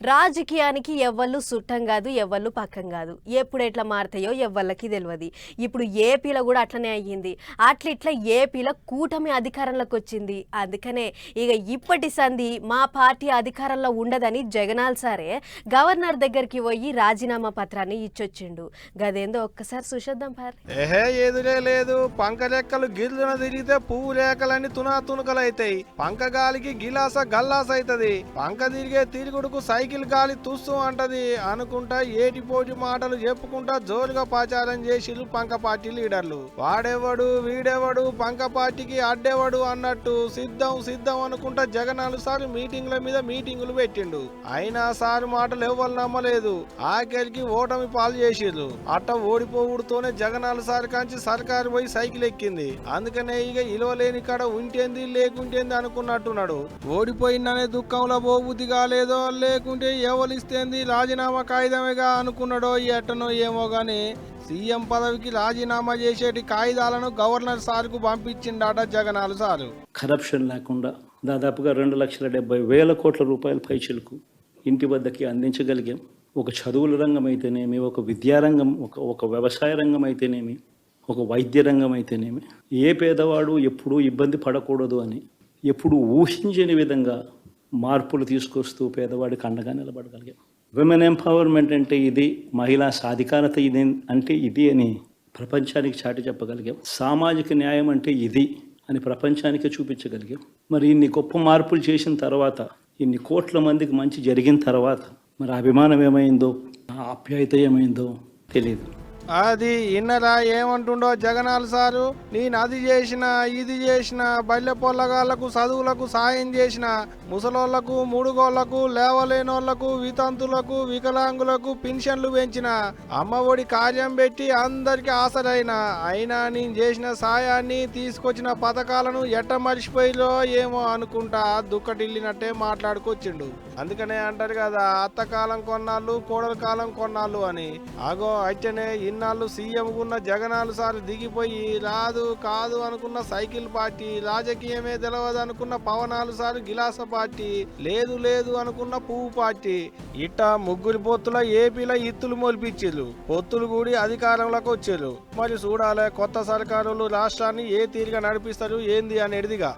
రాజకీయానికి ఎవ్వళ్ళు సుట్టం కాదు ఎవ్వళ్ళు పక్కం కాదు. ఎప్పుడు ఎట్లా మారుతాయో ఎవ్వళ్ళకి తెలియదు ఇప్పుడు ఏపీలో కూడా అట్లనే అయ్యింది. అట్లా ఇట్లా ఏపీలో కూటమి అధికారంలోకి వచ్చింది. అందుకనే ఇక ఇప్పటి సంధి మా పార్టీ అధికారంలో ఉండదని జగనాల్ సారే గవర్నర్ దగ్గరికి పోయి రాజీనామా పత్రాన్ని ఇచ్చొచ్చిండు. గదేందో ఒక్కసారి చూసొద్దాం పార్ ఏహే లేదు. పంక రెక్కలు గిర్రున తిరిగితే పువ్వు రేఖలన్నీ తునా తునుకలు అవుతాయి పంక గాలికి గిలాస గల్లాస అవుతుంది పంక తిరిగే తిరుగుడుకు సైకిల్ గాలి తుస్సు అంటది అనుకుంటా ఏటిపోటి మాటలు చెప్పుకుంటా జోరుగా ప్రచారం చేసిరు పంక పార్టీ లీడర్లు. వాడెవడు వీడెవడు పంక పార్టీకి అడ్డెవడు అన్నట్టు సిద్ధం సిద్ధం అనుకుంటా జగనాలు సార్ మీటింగ్ల మీద మీటింగులు పెట్టిండు. అయినా సార్ మాటలు ఎవ్వరు నమ్మలేదు. ఆఖరికి ఓటమి పాలు చేసిర్రు అట్ట ఓడిపోవుడుతోనే జగనాలు సార్ కాంచి సర్కారు పోయి సైకిల్ ఎక్కింది. అందుకనే ఇక ఇలవలేని కాడ ఉంటేంది లేకుంటేంది అనుకున్నట్టున్నాడు. ఓడిపోయిందనే దుఃఖంలో పోబుద్ధి కాలేదో లేకుంటే ఎవలిస్తేంది రాజీనామా కాగితమేగా అనుకున్నాడో ఎట్టనో ఏమో గాని సీఎం పదవికి రాజీనామా చేసేటి కాగితాలను గవర్నర్ సార్కు పంపించిండట జగనాలు సారు. కరప్షన్ లేకుండా దాదాపుగా రెండు లక్షల డెబ్బై వేల కోట్ల రూపాయల పైచలకు ఇంటి వద్దకి అందించగలిగాం. ఒక చదువుల రంగం అయితేనేమి ఒక విద్యారంగం ఒక ఒక వ్యవసాయ రంగం అయితేనేమి ఒక వైద్య రంగం అయితేనేమి ఏ పేదవాడు ఎప్పుడూ ఇబ్బంది పడకూడదు అని ఎప్పుడు ఊహించని విధంగా మార్పులు తీసుకొస్తూ పేదవాడికి అండగా నిలబడగలిగాం. విమెన్ ఎంపవర్మెంట్ అంటే ఇది మహిళా సాధికారత ఇది అంటే ఇది అని ప్రపంచానికి చాటి చెప్పగలిగాం. సామాజిక న్యాయం అంటే ఇది అని ప్రపంచానికి చూపించగలిగాం. మరి ఇన్ని గొప్ప మార్పులు చేసిన తర్వాత ఇన్ని కోట్ల మందికి మంచి జరిగిన తర్వాత మరి అభిమానం ఏమైందో ఆప్యాయత ఏమైందో తెలియదు అది ఇన్నరా ఏమంటుండో జగనాల్ సారు? నేను అది చేసిన ఇది చేసిన బల్లె పొల్లగాళ్ళకు చదువులకు సాయం చేసిన ముసలోళ్ళకు మూడుగోళ్ళకు లేవలేనోళ్ళకు వితంతులకు వికలాంగులకు పెన్షన్లు పెంచిన అమ్మ ఒడి కార్యం పెట్టి అందరికి ఆసరైన అయినా నేను చేసిన సాయాన్ని తీసుకొచ్చిన పథకాలను ఎట్ట మర్చిపోయిలో ఏమో అనుకుంటా దుక్కటిల్లినట్టే మాట్లాడుకొచ్చిండు. అందుకనే అంటారు కదా అత్త కాలం కొన్నాళ్ళు కోడల కాలం కొన్నాళ్ళు అని. ఆగో అయితేనే ఇన్నాళ్ళు సీఎంకు ఉన్న జగనాలు సార్లు దిగిపోయి రాదు కాదు అనుకున్న సైకిల్ పార్టీ రాజకీయమే తెలవదు అనుకున్న పవనాలు సార్ గిలాస పార్టీ లేదు లేదు అనుకున్న పువ్వు పార్టీ. ఇట్ట ముగ్గురి పొత్తుల ఏపీలో ఇత్తులు మొలిపించిర్రు. పొత్తులు కూడి అధికారంలోకి వచ్చారు. మరి చూడాలి కొత్త సర్కారులు రాష్ట్రాన్ని ఏ తీరుగా నడిపిస్తారు ఏంది అనేదిగా